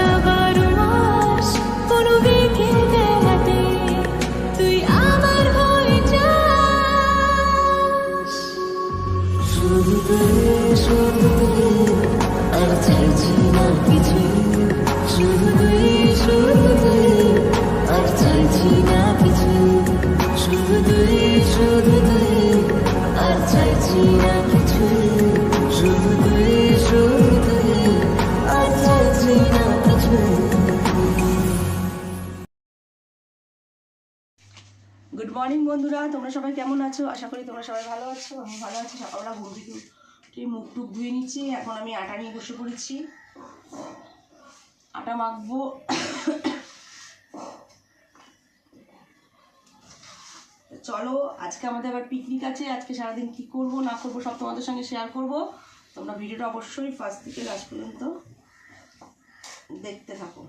sugar বন্ধুরা। তোমরা সবাই কেমন আছো? আশা করি তোমরা সবাই ভালো আছো আমি ভালো আছি। সকালবেলা ঘুম উঠে মুখ টুক ধুয়ে নিচ্ছি। এখন আমি আটা নিয়ে বসে পড়েছি। আটা মাখবো। চলো, আজকে আমাদের আবার পিকনিক আছে। আজকে সারাদিন কি করব, না করব, সব তোমাদের সঙ্গে শেয়ার করব। তোমরা ভিডিওটা অবশ্যই ফার্স্ট থেকে লাস্ট পর্যন্ত দেখতে থাকো।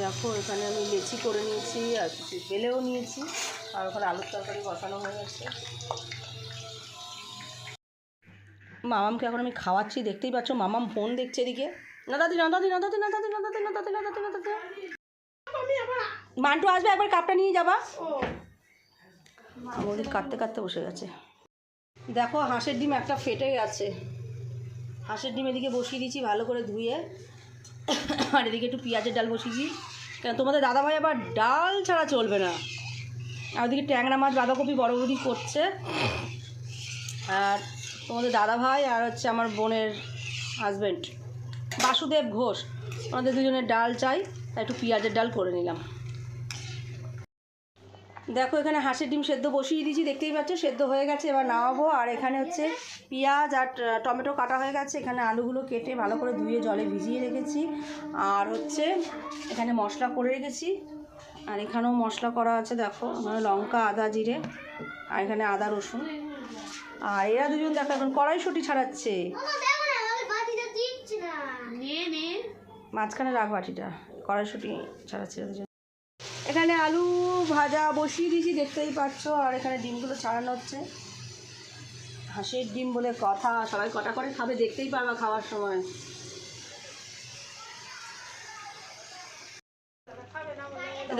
দেখো, এখানে আমি লেচি করে নিয়েছি আর কিছু বেলেও নিয়েছি। আর ওখানে আলুর তরকারি বসানো হয়ে গেছে। মামামকে এখন আমি খাওয়াচ্ছি, দেখতেই পাচ্ছ, মামাম ফোন দেখছে এদিকে। না দাদি না দাদি না দাদি না দাদি না দাদি না দাদি না দাদি না দাদি। মান্টু আসবে, একবার কাপটা নিয়ে যাবা। আমাদের কাটতে কাটতে বসে গেছে। দেখো, হাঁসের ডিম একটা ফেটে গেছে। হাঁসের ডিম এদিকে বসিয়ে দিয়েছি ভালো করে ধুয়ে। আর এদিকে একটু পেঁয়াজের ডাল বসিয়েছি। কেন, তোমাদের দাদাভাই আবার ডাল ছাড়া চলবে না। আর ওদিকে ট্যাংরা মাছ বাঁধাকপি বড় বড়ি করছে। আর তোমাদের দাদাভাই আর হচ্ছে আমার বোনের হাজব্যান্ড বাসুদেব ঘোষ। ওনাদের দুজনের ডাল চাই, তাই একটু পেঁয়াজের ডাল করে নিলাম। দেখো এখানে হাঁসের ডিম সেদ্ধ বসিয়ে দিয়েছি দেখতেই পাচ্ছ সেদ্ধ হয়ে গেছে এবার নামাবো। আর এখানে হচ্ছে পেঁয়াজ আর ট- টমেটো কাটা হয়ে গেছে এখানে আলুগুলো কেটে ভালো করে ধুয়ে জলে ভিজিয়ে রেখেছি। আর হচ্ছে এখানে মশলা করে রেখেছি। আর এখানেও মশলা করা আছে দেখো এখানে লঙ্কা আদা জিরে আর এখানে আদা রসুন। আর এরা দুজন দেখো এখন কড়াইশুটি ছাড়াচ্ছে। মাঝখানে রাখ বাটিটা কড়াইশুটি ছাড়াচ্ছে এরা দুজন। এখানে আলু ভাজা বসিয়ে দিয়েছি, দেখতেই পাচ্ছ। আর এখানে ডিমগুলো ছাড়ানো হচ্ছে। হাঁসের ডিম বলে কথা, সবাই কটা করে খাবে দেখতেই পারবা খাওয়ার সময়।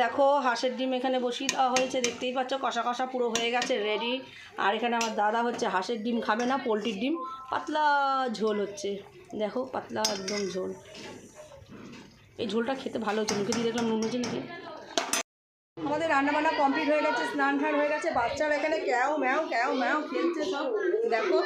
দেখো, হাঁসের ডিম এখানে বসিয়ে দেওয়া হয়েছে, দেখতেই পাচ্ছ, কষা কষা পুরো হয়ে গেছে রেডি আর এখানে আমার দাদা হচ্ছে, হাঁসের ডিম খাবে না, পোলট্রির ডিম। পাতলা ঝোল হচ্ছে। দেখো, পাতলা একদম ঝোল। এই ঝোলটা খেতে ভালো হচ্ছে, মুখে দিয়ে দেখলাম নুন হচ্ছে আমাদের রান্নাবান্না কমপ্লিট হয়ে গেছে স্নান টান হয়ে গেছে বাচ্চারা এখানে ক্যাও ম্যাও ক্যাও ম্যাও খেলছে সব। দেখো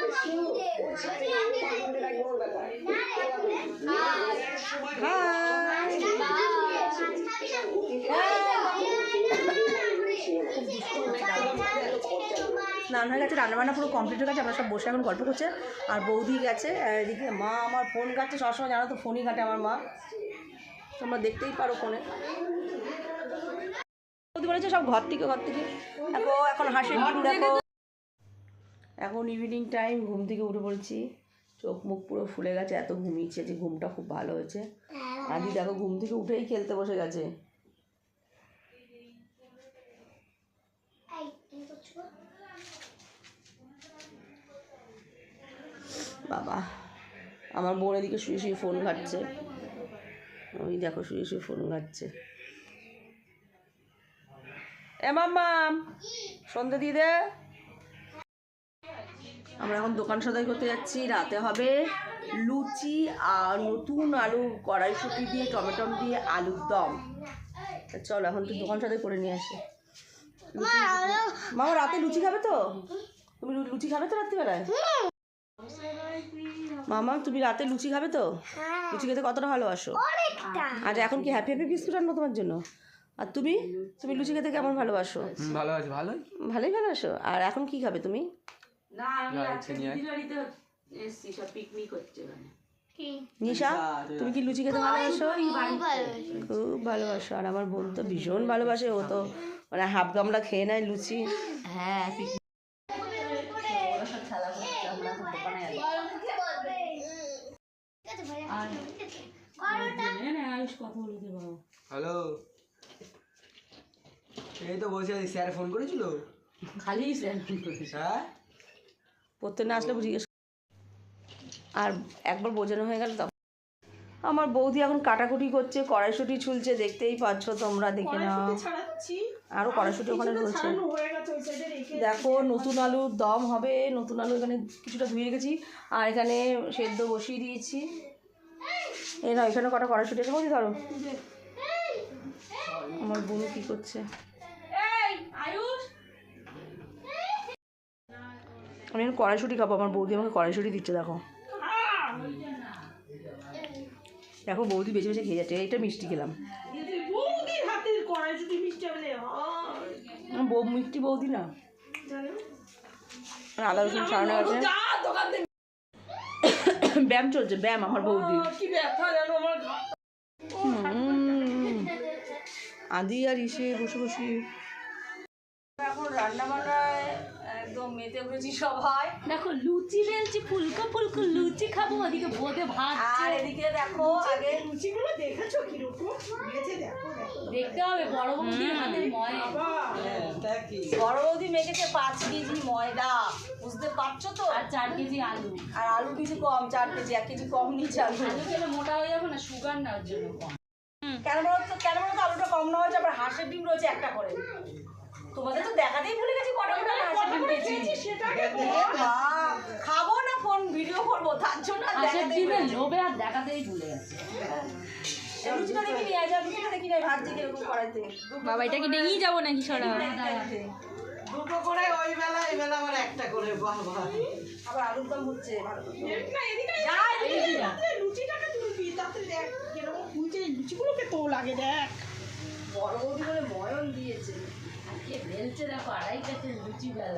স্নান হয়ে গেছে রান্নাবান্না পুরো কমপ্লিট হয়ে গেছে আমরা সব বসে এখন গল্প করছে। আর বৌদি গেছে এদিকে মা আমার ফোন ঘাটছে সবসময় জানো তো ফোনই ঘাটে আমার মা। তোমরা দেখতেই পারো ফোনে। বৌদি বলেছে সব ঘর থেকে ঘর থেকে। দেখো এখন হাসির ডিম দেখো। এখন ইভিনিং টাইম ঘুম থেকে উঠে পড়েছি চোখ মুখ পুরো ফুলে গেছে এত ঘুমিয়েছে যে ঘুমটা খুব ভালো হয়েছে। আদি দেখো ঘুম থেকে উঠেই খেলতে বসে গেছে। বাবা আমার বোন এদিকে শুয়ে শুয়ে ফোন ঘাটছে। ওই দেখো শুয়ে শুয়ে ফোন ঘাটছে। এ মাম্মাম সন্ধে দিয়ে দে। আমরা এখন দোকান সদাই করতে যাচ্ছি। রাতে হবে লুচি আর নতুন আলু কড়াইশুটি দিয়ে টমেটো দিয়ে আলুর দম। চলো এখন তুই দোকান সদাই করে নিয়ে আসি। মামা রাতে লুচি খাবে তো? তুমি লুচি খাবে তো রাত্রিবেলায়? মামা তুমি রাতে লুচি খাবে তো? লুচি খেতে কতটা ভালোবাসো? আর এখন কি হ্যাপি হ্যাপি বিস্কুট আনব তোমার জন্য? আর তুমি? তুমি লুচি খেতে কেমন ভালোবাসো? ভালো আছো। ভালোই? ভালোই ভালোবাসো? আর এখন কি খাবে তুমি। নিশা তুমি কি লুচি খেতে ভালোবাসো? খুব ভালোবাসো। আর আমার বোন তো ভীষণ ভালোবাসে। ও তো মানে হাফ গামলা খেয়ে নেয় লুচি। হ্যাঁ এই তো বসে আছি স্যার ফোন করেছিল? খালি হ্যাঁ? পড়তে না আসলে জিজ্ঞেস আর একবার বোঝানো হয়ে গেল তখন। আমার বৌদি এখন কাটাকুটি করছে কড়াইশুটি ছুলছে দেখতেই পাচ্ছ তোমরা দেখে নাও। আরও কড়াইশুটি ওখানে রয়েছে। দেখো নতুন আলুর দম হবে। নতুন আলু এখানে কিছুটা ধুয়ে রেখেছি আর এখানে সেদ্ধ বসিয়ে দিয়েছি। এই না এখানে কটা কড়াইশুটি আছে বৌদি ধরো। আমার বোন কি করছে? আমি এখন কড়াইশুটি খাব, আমার বৌদি আমাকে কড়াইশুটি দিচ্ছে, দেখো। দেখো, বৌদি বেছে বেছে খেয়ে যাচ্ছে, এটা মিষ্টি খেলাম। যদি মিষ্টি বৌদি না। আদা, রসুন সারানো আছে। ব্যায়াম চলছে, ব্যায়াম আমার বৌদি। আদি আর ইসে বসে বসে। এখন রান্না বান্নায় মেতে উঠেছি সবাই। দেখো লুচি বেলছি ফুলকো ফুলকো লুচি খাব ওদিকে বোধে ভাত আর এদিকে দেখো আগে লুচিগুলো দেখেছ কীরকম? বেঁচে দেখো দেখো। দেখতে হবে বড় বৌদির হাতের ময় বড় বৌদি মেখেছে পাঁচ কেজি ময়দা। বুঝতে পারছ তো? আর চার কেজি আলু। আর আলু কিছু কম চার কেজি এক কেজি কম নিচ্ছে আলু। আলু খেলে মোটা হয়ে যাবে না সুগার না জন্য কম। কেন বলো তো কেন বলো তো আলুটা কম না হয়েছে আবার হাঁসের ডিম রয়েছে একটা করে। তোমাদের তো দেখাতেই ভুলে গেছি কটা কটা হাঁসের ডিম পেয়েছি এ মা, খাব না ফোন ভিডিও করব তার জন্য আর হাঁসের দেখাতেই ডিমের ভুলে গেছি। লোভে আর দেখাতেই ভুলে গেছে। এ দেখি নিয়ে যা লুচিটা দেখি নিয়ে ভাজছে কীরকম কড়াইতে বাবা এটাকে ডেঙেই যাব নাকি সরা? দুটো করে ওই বেলা এই বেলা আমার একটা করে বাহ বাহ আবার আলুর দম হচ্ছে ভালো করে। না এদিকে যা, এদিকে যা। তাড়াতাড়ি লুচিটাকে তুলবি তাড়াতাড়ি দেখ কীরকম ফুলছে লুচিগুলোকে তো লাগে দেখ। বড় বৌদি বলে ময়ন দিয়েছে।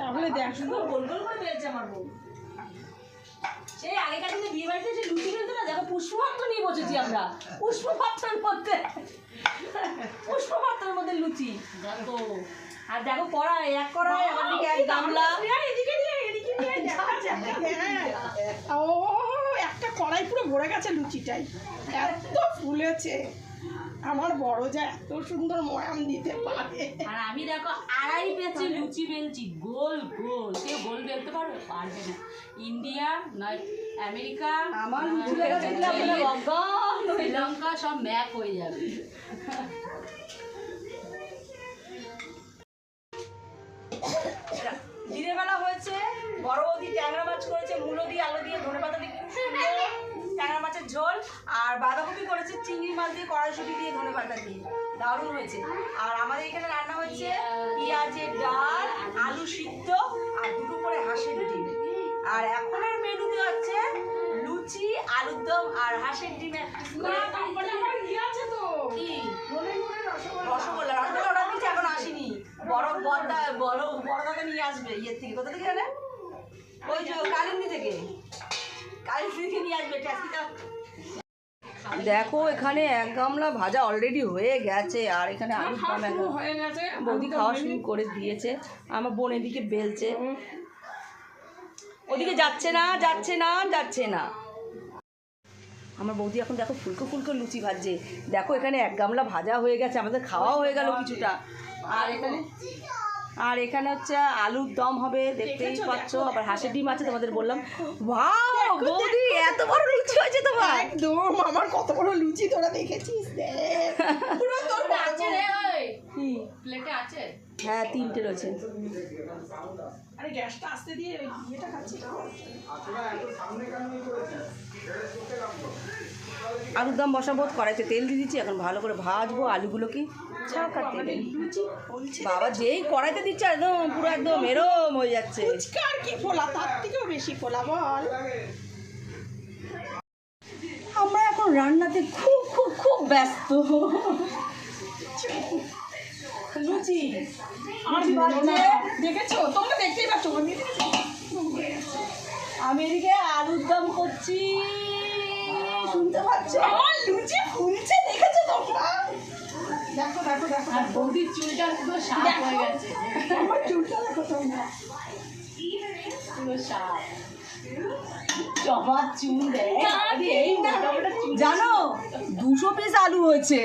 তাহলে দেখ। গোল গোল করে বেলছে আমার বউ। সেই আগেকার দিনে বিয়ে বাড়িতে যে লুচি বেলতো না? দেখো পুষ্পপাত্র নিয়ে বসেছি আমরা। পুষ্পপাত্রের মধ্যে। পুষ্পপাত্রের মধ্যে লুচি। দেখো আর দেখো কড়াই এক গামলা। এদিকে। ও একটা কড়াই পুরো ভরে গেছে লুচিটাই। এত ফুলেছে। আমার বড় যা এত সুন্দর ময়াম দিতে পারে। আর আমি দেখো আড়াই পেঁচে লুচি বেলছি গোল গোল। কেউ গোল বেলতে পারবে? পারবে না। ইন্ডিয়া নয় আমেরিকা আমার। শ্রীলঙ্কা সব ম্যাপ হয়ে যাবে। দিনের বেলা হয়েছে বড় বৌদি ট্যাংরা মাছ করেছে মূলো দিয়ে আলু দিয়ে ধনে পাতা দিয়ে খুব সুন্দর। ট্যাংরা মাছের ঝোল আর বাঁধাকপি করেছে চিংড়ি মাছ দিয়ে কড়াইশুটি দিয়ে ধনে পাতা দিয়ে। দারুণ হয়েছে। আর আমাদের এখানে রান্না হচ্ছে পেঁয়াজের ডাল আলু সিদ্ধ আর দুটো করে হাঁসের ডিম। আর এখনের মেনুতে হচ্ছে লুচি আলুর দম আর হাঁসের ডিমের কি? রসগোল্লা। রসগোল্লা এখন আসেনি। বড় বড়দা বড় বড়দাকে নিয়ে আসবে ইয়ের থেকে। কোথা থেকে জানে ওই যে কালিন্দি থেকে। দেখো এখানে এক গামলা ভাজা অলরেডি হয়ে গেছে আর এখানে হয়ে গেছে বৌদি খাওয়া শুরু করে দিয়েছে আমার বোন এদিকে বেলছে। ওদিকে যাচ্ছে না যাচ্ছে না যাচ্ছে না। আমার বৌদি এখন দেখো ফুলকো ফুলকো লুচি ভাজছে। দেখো এখানে এক গামলা ভাজা হয়ে গেছে আমাদের খাওয়া হয়ে গেল কিছুটা। আর এখানে আর এখানে হচ্ছে আলুর দম হবে দেখতেই পাচ্ছ আবার হাঁসের ডিম আছে তোমাদের বললাম। ওয়াও বৌদি এত বড় লুচি হয়েছে তোমার। একদম আমার কত বড় লুচি তোরা দেখেছিস দেখ পুরো তোর আছে রে প্লেটে আছে। হ্যাঁ তিনটে রয়েছে। আরে গ্যাসটা আসতে দিয়ে ইয়েটা খাচ্ছি আলুর দম বসাবো কড়াইতে তেল দিয়ে দিচ্ছি এখন ভালো করে ভাজবো আলুগুলো কি ছাকা তেলে বাবা যেই কড়াইতে দিচ্ছে একদম পুরো একদম এরম হয়ে যাচ্ছে। আর কি ফোলা? তার থেকেও বেশি ফোলা বল। আমরা এখন রান্নাতে খুব খুব খুব ব্যস্ত। লুচি। আর দেখেছ? তোমরা দেখতেই পাচ্ছ আমি আমি এদিকে আলুর দম করছি। শুনতে পাচ্ছ? আমার লুচি ফুলছে দেখেছ তোমরা? দেখো দেখো দেখো আর বৌদির চুলটা পুরো সাপ হয়ে গেছে। আমার চুলটা দেখো তোমরা। পুরো সাপ। জানো দুশো পিস আলু হয়েছে।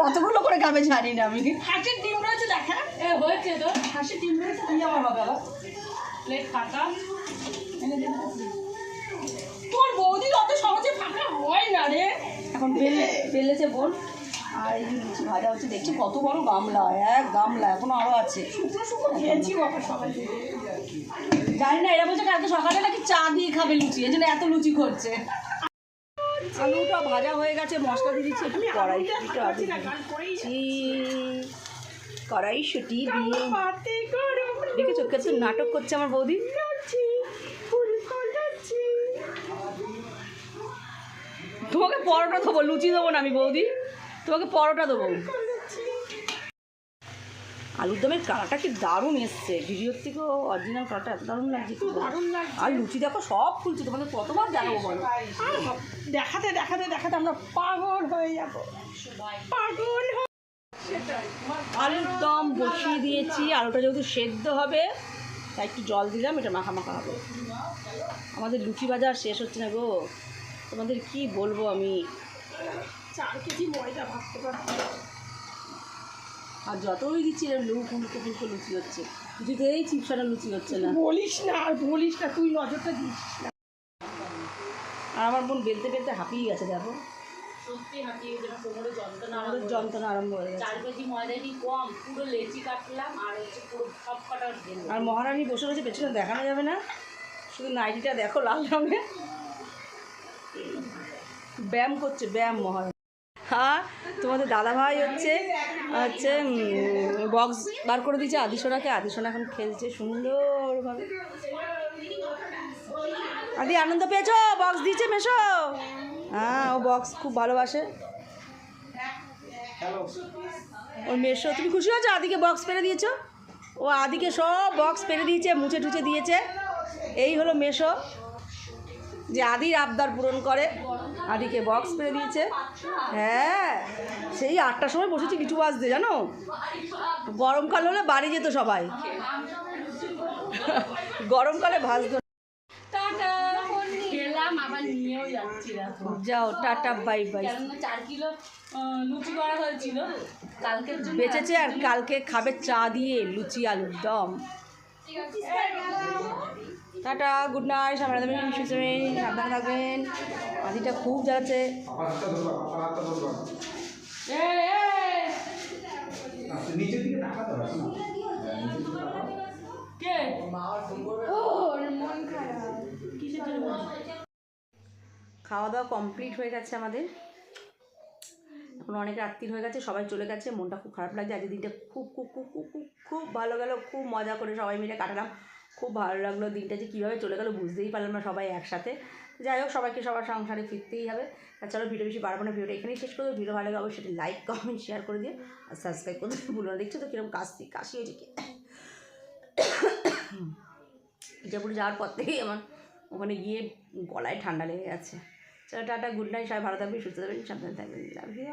কতগুলো করে খাবে জানি না আমি। হাঁসের ডিম রয়েছে দেখা এ হয়েছে তো। হাঁসের ডিম রয়েছে কি আমার আবার প্লেট ফাঁকা। তোর বৌদি অত সহজে ফাঁকা হয় না রে। এখন বেলে বেলেছে বোন। আর এই লুচি ভাজা হচ্ছে দেখছি কত বড় গামলা এক গামলা এখনও আরও আছে। জানি না এরা বলছে কালকে সকালে নাকি চা দিয়ে খাবে লুচি এই জন্য এত লুচি করছে। আলুটা ভাজা হয়ে গেছে মশলা দিয়ে দিচ্ছি একটু কড়াইশুটিটা দিচ্ছি। কড়াইশুটি দিয়ে। দেখেছ কত নাটক করছে আমার বৌদি? তোমাকে পরোটা দেবো লুচি দেবো না আমি বৌদি। তোমাকে পরোটা দেবো। আলুর দমের কালারটা কি দারুণ এসছে। ভিডিওর থেকেও অরিজিনাল কালারটা এত দারুণ লাগছে। দারুণ লাগছে। আর লুচি দেখো সব ফুলছে। তোমাদের কতবার দেখাবো বলো? দেখাতে দেখাতে দেখাতে আমরা পাগল হয়ে যাব। পাগল আলুর দম বসিয়ে দিয়েছি। আলুটা যেহেতু সেদ্ধ হবে তাই একটু জল দিলাম এটা মাখা মাখা হবে। আমাদের লুচি বাজার শেষ হচ্ছে না গো। তোমাদের কি বলব আমি? চার কেজি ময়দা ভাবতে পারছি। আর যতই দিচ্ছি এরকম লু ফুলকো ফুলকো লুচি হচ্ছে। কিছুতেই চিপসাটা লুচি হচ্ছে না। বলিস না আর বলিস না তুই নজরটা দিস না। আর আমার বোন বেলতে বেলতে হাঁপিয়ে গেছে দেখো। সত্যি হাঁপিয়ে যেন কোমরে যন্ত্রণা আমাদের যন্ত্রণা আরম্ভ হয়ে গেছে। চার কেজি ময়দানি কম? পুরো লেচি কাটলাম আর হচ্ছে পুরো সব কটা আর মহারানী বসে রয়েছে পেছনে দেখানো যাবে না। শুধু নাইটিটা দেখো লাল রঙের ব্যায়াম করছে ব্যায়াম মহারানী। তোমাদের দাদা ভাই হচ্ছে হচ্ছে বক্স বার করে দিয়েছে আদিসোনাকে আদিসোনা এখন খেলছে সুন্দরভাবে। আদি, আনন্দ পেয়েছ? বক্স দিয়েছে মেশো? হ্যাঁ ও বক্স খুব ভালোবাসে। ওর মেশো, তুমি খুশি হয়েছো? আদিকে বক্স পেরে দিয়েছ? ও আদিকে সব বক্স পেরে দিয়েছে, মুছে টুচে দিয়েছে। এই হলো মেশো, যে আদির আবদার পূরণ করে। আদিকে বক্স পেরে দিয়েছে। হ্যাঁ সেই আটটার সময় বসেছি কিছু বাজতে জানো? গরমকাল হলে বাড়ি যেত সবাই। গরমকালে ভাজতো যাও টাটা বাই বাই। চার কিলো লুচি করা হয়েছিল। জন্য বেঁচেছে আর কালকে খাবে চা দিয়ে লুচি আলুর দম। টাটা গুড নাইট সামনে থাকবেন সাবধানে থাকবেন। আদিটা খুব কে খাওয়া দাওয়া কমপ্লিট হয়ে গেছে আমাদের। এখন অনেক রাত্রির হয়ে গেছে, সবাই চলে গেছে, মনটা খুব খারাপ লাগছে। আজকের দিনটা খুব খুব খুব খুব খুব খুব ভালো গেল, খুব মজা করে সবাই মিলে কাটালাম। খুব ভালো লাগল দিনটা যে কীভাবে চলে গেলো, বুঝতেই পারলাম না সবাই একসাথে। যাই হোক, সবাইকে সবার সংসারে ফিরতেই হবে। তা চলো ভিডিও বেশি বাড়বো না, ভিডিওটা এখানেই শেষ করব। ভিডিও ভালো লাগে অবশ্যই লাইক, কমেন্ট শেয়ার করে দিও। আর সাবস্ক্রাইব করতে ভুলো না। দেখছ তো কীরকম কাশি কাশি হয়েছে কি? ইটাপুরে যাওয়ার পর থেকেই আমার ওখানে গিয়ে গলায় ঠান্ডা লেগে গেছে। চলো টাটা গুড নাইট সবাই ভালো থাকবেন, সুস্থ থাকবেন, সাবধানে থাকবেন। Love you